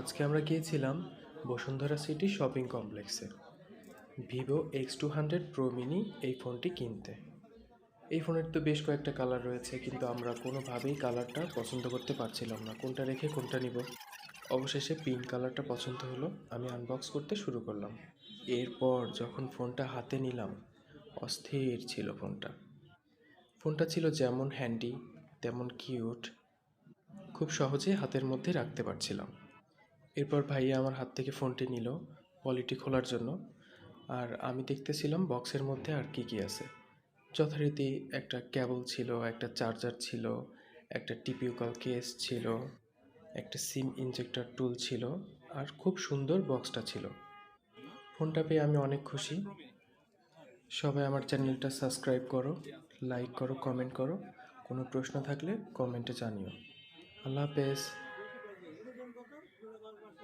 আজকে আমরা গিয়েছিলাম বসুন্ধরা সিটি শপিং কমপ্লেক্সে। Vivo X two hundred pro mini এই ফোনটি কিনতে। এই ফোনের তো বেশ কয়েকটা কালার রয়েছে, কিন্তু আমরা কোনোভাবেই কালারটা পছন্দ করতে পারছিলাম না। কোনটা রেখে কোনটা নিব? অবশেষে পিঙ্ক কালারটা পছন্দ হলো, আমি আনবক্স করতে শুরু করলাম। এরপর যখন ফোনটা হাতে নিলাম, অস্থির ছিল ফোনটা। ফোনটা ছিল যেমন হ্যান্ডি তেমন কিউট খুব সহজে হাতের মধ্যে রাখতে পারছিলাম। এরপর ভাইয়া আমার হাত থেকে ফোনটি নিল পলিটি খোলার জন্য। আর আমি দেখতেছিলাম বক্সের মধ্যে আর কি কি আছে। যথারীতি একটা কেবল ছিল, একটা চার্জার ছিল, একটা টিপিউকাল কেস ছিল, একটা সিম ইনজেক্টর টুল ছিল আর খুব সুন্দর বক্সটা ছিল। ফোনটা পেয়ে আমি অনেক খুশি। সবাই আমার চ্যানেলটা সাবস্ক্রাইব করো লাইক করো কমেন্ট করো। কোনো প্রশ্ন থাকলে কমেন্টে জানিও। আল্লাহ হাফেজ। দরকার